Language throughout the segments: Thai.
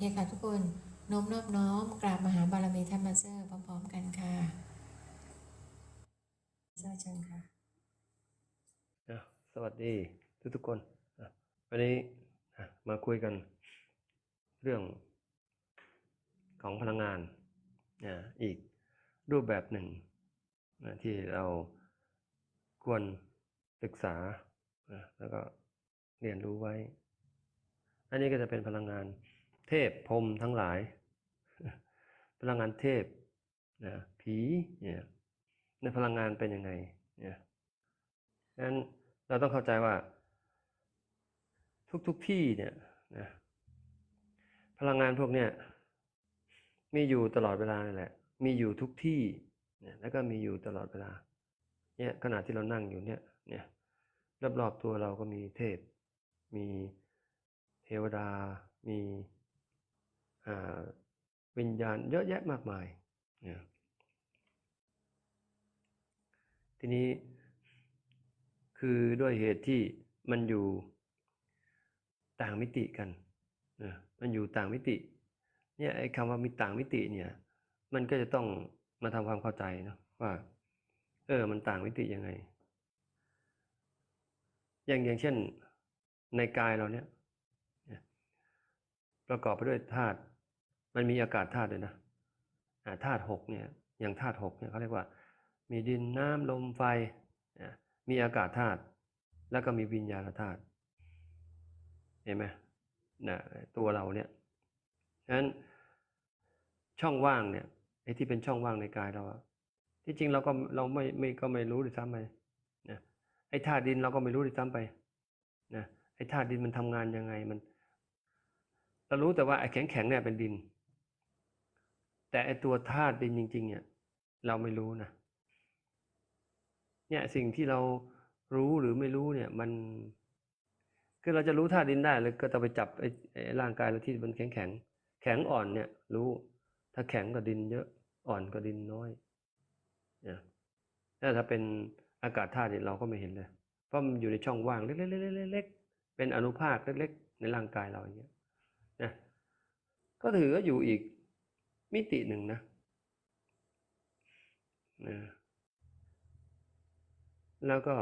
เคค่ะทุกคนน้มนอบน้อมกราบมหาบารมีท่านมเตอร์พร้อม ๆ กันค่ะเชิญเชิญค่ะอะสวัสดีทุกทุกๆคนวันนี้มาคุยกันเรื่องของพลังงานอะอีกรูปแบบหนึ่งที่เราควรศึกษาแล้วก็เรียนรู้ไว้ อันนี้ก็จะเป็นพลังงาน เทพพรมทั้งหลาย พลังงานเทพนะผีเนี่ยในพลังงานเป็นยังไงเนี่ยงั้นเราต้องเข้าใจว่า ทุกๆทที่เนี่ยนะพลังงานพวกเนี้ยมีอยู่ตลอดเวลานั่นแหละ มีอยู่ทุกที่เนี่ยแล้วก็มีอยู่ตลอดเวลาเนี่ยขณะที่เรานั่งอยู่เนี่ยเนี่ยรอบๆตัวเราก็มีเทพ มีเทวดา มี วิญญาณเยอะแยะมากมายเนี่ยทีนี้คือด้วยเหตุที่มันอยู่ต่างมิติกันนะมันอยู่ต่างมิติ เนี่ยไอ้คำว่ามีต่างมิติเนี่ย มันก็จะต้องมาทำความเข้าใจเนาะว่า เออ มันต่างมิติยังไง อย่างอย่างเช่นในกายเราเนี่ยเนี่ยประกอบไปด้วยธาตุ มันมีอากาศธาตุด้วยนะธาตุหกเนี่ยอย่างธาตุหกเนี่ยเขาเรียกว่า มีดินน้ำลมไฟ มีอากาศธาตุแล้วก็มีวิญญาณธาตุเห็นไหมนะตัวเราเนี่ยฉะนั้นช่องว่างเนี่ยไอ้ที่เป็นช่องว่างในกายเราที่จริงเราก็เราไม่ไม่ก็ไม่รู้ด้วยซ้ำไปนะไอ้ธาตุดินเราก็ไม่รู้ด้วยซ้ำไปนะไอ้ธาตุดินมันทำงานยังไงมัน เรารู้แต่ว่าไอ้แข็งแข็งเนี่ยเป็นดิน แต่ไอตัวธาตุดินจริง ๆ เนี่ย เราไม่รู้นะเนี่ยสิ่งที่เรารู้หรือไม่รู้เนี่ย มันคือเราจะรู้ธาตุดินได้เลยก็ต้องไปจับไอ้ร่างกายเราที่มันแข็งแข็งแข็งอ่อนเนี่ย รู้ถ้าแข็งก็ดินเยอะอ่อนก็ดินน้อยเนี่ยถ้าถ้าเป็นอากาศธาตุเนี่ยเราก็ไม่เห็นเลย เพราะมันอยู่ในช่องว่างเล็กๆๆๆๆเป็นอนุภาคเล็ก ๆ ในร่างกายเราอย่างเงี้ยนะก็ถือว่าอยู่อีก มิติหนึ่งนะนะ แล้วก็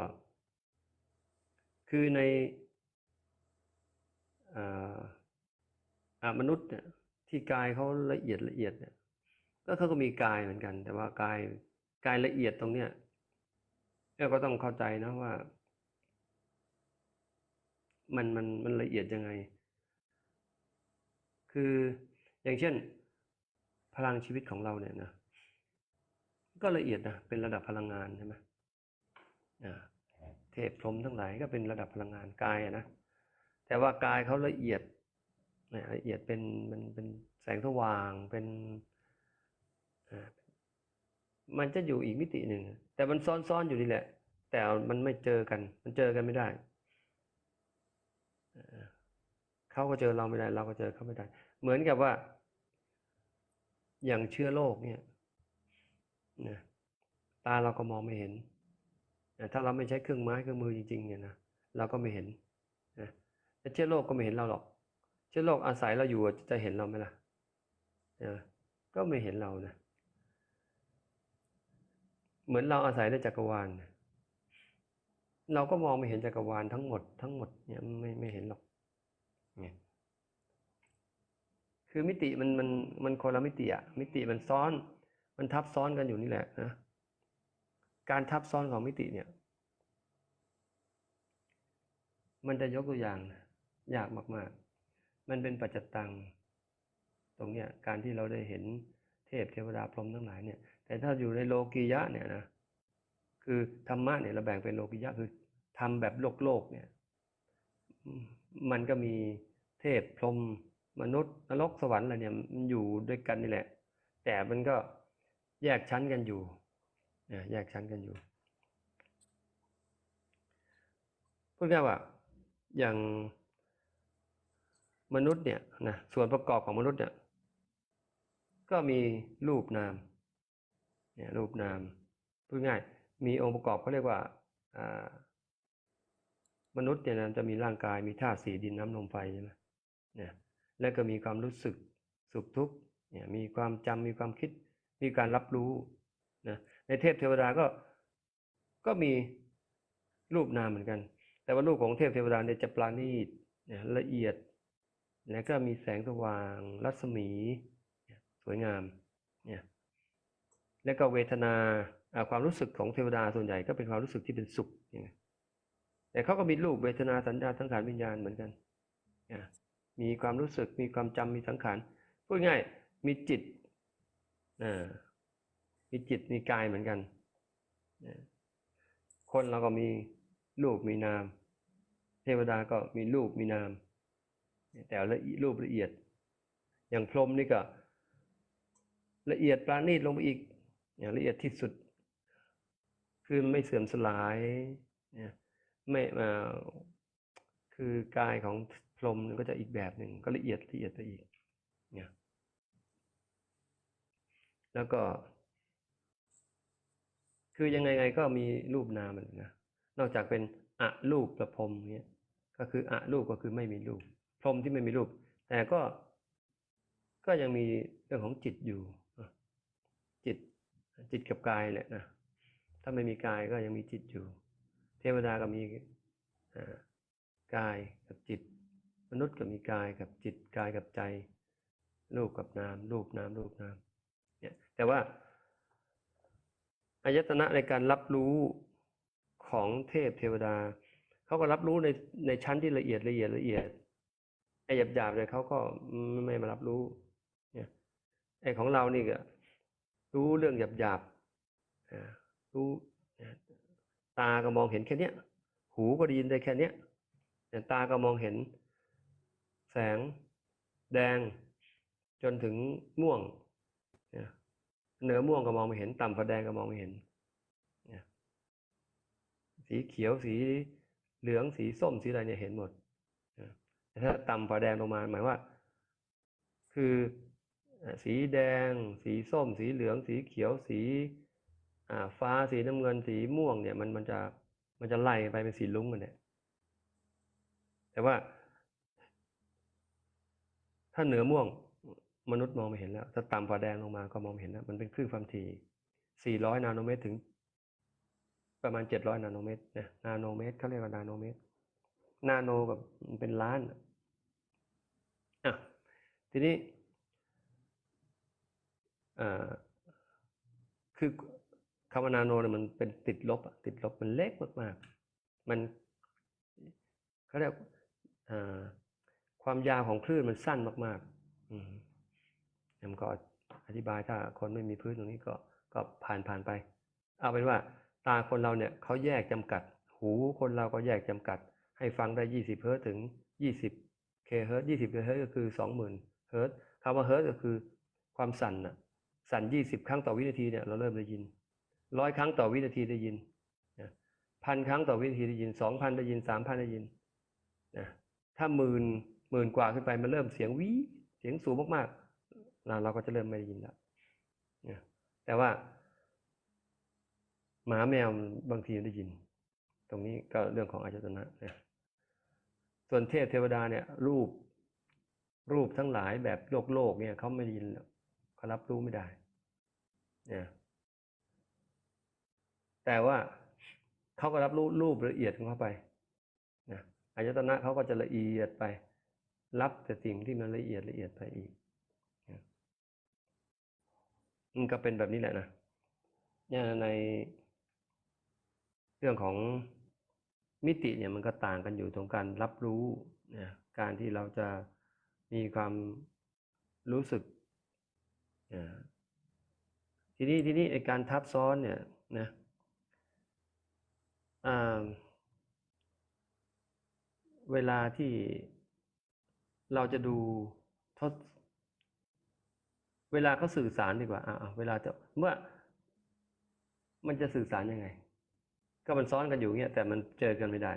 คือในอ่ามนุษย์เนี่ยที่กายเขาละเอียดละเอียดเนี่ยก็เขาก็มีกายเหมือนกัน แต่ว่ากายกายละเอียดตรงเนี้ยเราก็ต้องเข้าใจนะว่า มันมันมันละเอียดยังไง คืออย่างเช่น พลังชีวิตของเราเนี่ยนะก็ละเอียดนะเป็นระดับพลังงานใช่ไหมเทพพรมทั้งหลายก็เป็นระดับพลังงานกายนะแต่ว่ากายเขาละเอียดละเอียดเป็นมันเป็นแสงสว่างเป็นมันจะอยู่อีกมิติหนึ่งแต่มันซ้อนๆอยู่นี่แหละ แต่มันไม่เจอกัน มันเจอกันไม่ได้เขาก็เจอเราไม่ได้ เราก็เจอเขาไม่ได้ เหมือนกับว่า อย่างเชื้อโรคเนี่ยนะตาเราก็มองไม่เห็นนะถ้าเราไม่ใช้เครื่องไม้เครื่องมือจริงๆเนี่ยนะเราก็ไม่เห็นนะแต่เชื้อโรคก็ไม่เห็นเราหรอก เชื้อโรคอาศัยเราอยู่จะเห็นเราไหมล่ะนะก็ไม่เห็นเรานะเหมือนเราอาศัยในจักรวาลนะเราก็มองไม่เห็นจักรวาลทั้งหมดทั้งหมดเนี่ยไม่ไม่เห็นหรอกเนี่ย คือมิติมันมันมันคนละมิติอะมิติมันซ้อน มันทับซ้อนกันอยู่นี่แหละนะการทับซ้อนของมิติเนี่ย มันจะยกตัวอย่างยากมากๆ มันเป็นปัจจตัง ตรงเนี้ยการที่เราได้เห็นเทพเทวดาพรหมทั้งหลายเนี่ย แต่ถ้าอยู่ในโลกียะเนี่ยนะคือธรรมะเนี่ยเราแบ่งเป็นโลกียะคือทำแบบโลกโลกเนี่ย มันก็มีเทพพรหม มนุษย์นรกสวรรค์อะไรเนี่ยมันอยู่ด้วยกันนี่แหละ แต่มันก็แยกชั้นกันอยู่นะแยกชั้นกันอยู่พูดง่ายว่าอย่างมนุษย์เนี่ยนะส่วนประกอบของมนุษย์เนี่ยก็มีรูปนามเนี่ยรูปนามพูดง่ายมีองค์ประกอบเขาเรียกว่ามนุษย์เนี่ยนะจะมีร่างกายมีธาตุสี่ดินน้ำลมไฟใช่ไหมเนี่ย และก็มีความรู้สึกสุขทุกข์เนี่ยมีความจำมีความคิดมีการรับรู้นะในเทพเทวดาก็ก็มีรูปนามเหมือนกัน แต่ว่ารูปของเทพเทวดาเนี่ยจะปราณีตเนี่ยละเอียด แล้วก็มีแสงสว่าง รัศมี สวยงามเนี่ยแล้วก็เวทนาความรู้สึกของเทวดาส่วนใหญ่ก็เป็นความรู้สึกที่เป็นสุขเนี่ยแต่เขาก็มีรูปเวทนาสัญญาสังขารวิญญาณเหมือนกันเนี่ย มีความรู้สึกมีความจำมีสังขารพูดง่ายมีจิตมีจิตมีกายเหมือนกัน คนเราก็มีรูปมีนาม เทวดาก็มีรูปมีนาม แต่ละเอียดรูปละเอียด อย่างพรหมนี่ก็ ละเอียดปราณีตลงไปอีกอย่างละเอียดที่สุด คือไม่เสื่อมสลายเนี่ยไม่มาคือ กายของ พรมก็จะอีกแบบหนึ่งก็ละเอียดละเอียดไปอีกเนี่ยแล้วก็ คือยังไงไงก็มีรูปนามมันนะนอกจากเป็นอะรูปประพรมเนี่ยก็คืออะรูปก็คือไม่มีรูป พรมที่ไม่มีรูป แต่ก็ ก็ยังมีเรื่องของจิตอยู่จิตจิตกับกายแหละนะถ้าไม่มีกายก็ยังมีจิตอยู่ เทวดาก็มีกายกับจิต มนุษย์ก็มีกายกับจิตกายกับใจรูปกับนามรูปนามรูปนามเนี่ยแต่ว่าอายตนะในการรับรู้ของเทพเทวดาเขาก็รับรู้ในในชั้นที่ละเอียดละเอียดละเอียดไอ้หยาบหยาบเลยเขาก็ไม่ไม่มารับรู้เนี่ยไอ้ของเรานี่ก็รู้เรื่องหยาบหยาบรู้ตาก็มองเห็นแค่เนี้ย หูก็ได้ยินได้แค่เนี้ยแต่ตาก็มองเห็น แสง แดง จนถึงม่วงเนี่ยเหนือม่วงก็มองไม่เห็น ต่ำกว่าแดงก็มองไม่เห็นเนี่ยสีเขียวสีเหลืองสีส้มสีอะไรเนี่ยเห็นหมดแต่ถ้าต่ำกว่าแดงลงมาหมายว่า คือสีแดง สีส้ม สีเหลือง สีเขียวสีอ่าฟ้าสีน้ำเงินสีม่วงเนี่ยมันมันจะมันจะไล่ไปเป็นสีลุ้งกันเนี่ยแต่ว่า ถ้าเหนือม่วงมนุษย์มองไม่เห็นแล้ว ถ้าต่ำกว่าแดงลงมาก็มองเห็นแล้ว มันเป็นคลื่นความถี่ 400 นาโนเมตรถึง ประมาณ 700 นาโนเมตรนะนาโนเมตรเขาเรียกว่านาโนเมตร นาโนแบบมันเป็นล้านอะทีนี้อ่าคือคำว่านาโนเนี่ยมันเป็นติดลบอะติดลบมันเล็กมากๆ มันเขาเรียกอ่า ความยาวของคลื่นมันสั้นมากๆ อืมผมก็อธิบายถ้าคนไม่มีพื้นตรงนี้ก็ก็ผ่านผ่านไป เอาเป็นว่าตาคนเราเนี่ยเขาแยกจำกัด หูคนเราก็แยกจำกัด ให้ฟังได้ 20 เฮิรตซ์ถึง 20 เคเฮิรตซ์20เคเฮิรตซ์ก็คือ 20,000 เฮิรตซ์คำว่าเฮิรตซ์ก็คือความสั่นน่ะ สั่น 20 ครั้งต่อวินาทีเนี่ยเราเริ่มได้ยินร้อยครั้งต่อวินาทีได้ยินนะพันครั้งต่อวินาทีได้ยิน2,000ได้ยิน3,000ได้ยินนะถ้าหมื่น หมื่นกว่าขึ้นไปมันเริ่มเสียงวิเสียงสูงมากๆเราเราก็จะเริ่มไม่ได้ยินแล้วนะแต่ว่า หมาแมวบางทีได้ยิน ตรงนี้ก็เรื่องของอายตนะนะส่วนเทพเทวดาเนี่ย รูป รูปทั้งหลายแบบโลกโลกเนี่ยเขาไม่ได้ยินเขารับรู้ไม่ได้เนี่ยแต่ว่าเขาก็รับรู้รูปละเอียดของเขาไปนะอายตนะเขาก็จะละเอียดไป รับแต่สิ่งที่มันละเอียดละเอียดไปอีกมันก็เป็นแบบนี้แหละนะเนี่ยในเรื่องของมิติเนี่ยมันก็ต่างกันอยู่ตรงการรับรู้นะการที่เราจะมีความรู้สึกทีนี้ทีนี้ไอการทับซ้อนเนี่ยนะเวลาที่ เราจะดูทดเวลาเขาสื่อสารดีกว่าอ่าเวลาจะเมื่อ มันจะสื่อสารยังไง ก็มันซ้อนกันอยู่เงี้ยแต่มันเจอกันไม่ได้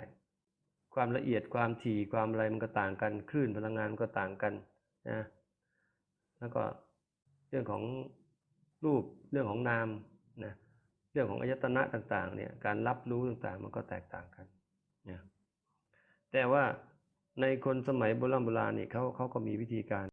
ความละเอียดความถี่ความอะไรมันก็ต่างกันคลื่นพลังงานมันก็ต่างกันนะแล้วก็เรื่องของรูปเรื่องของนามนะเรื่องของอายตนะต่าง ๆ เนี่ย การรับรู้ต่างๆ มันก็แตกต่างกันนะแต่ว่า ในคนสมัยโบราณโบราณนี่เขาเขาก็มีวิธีการ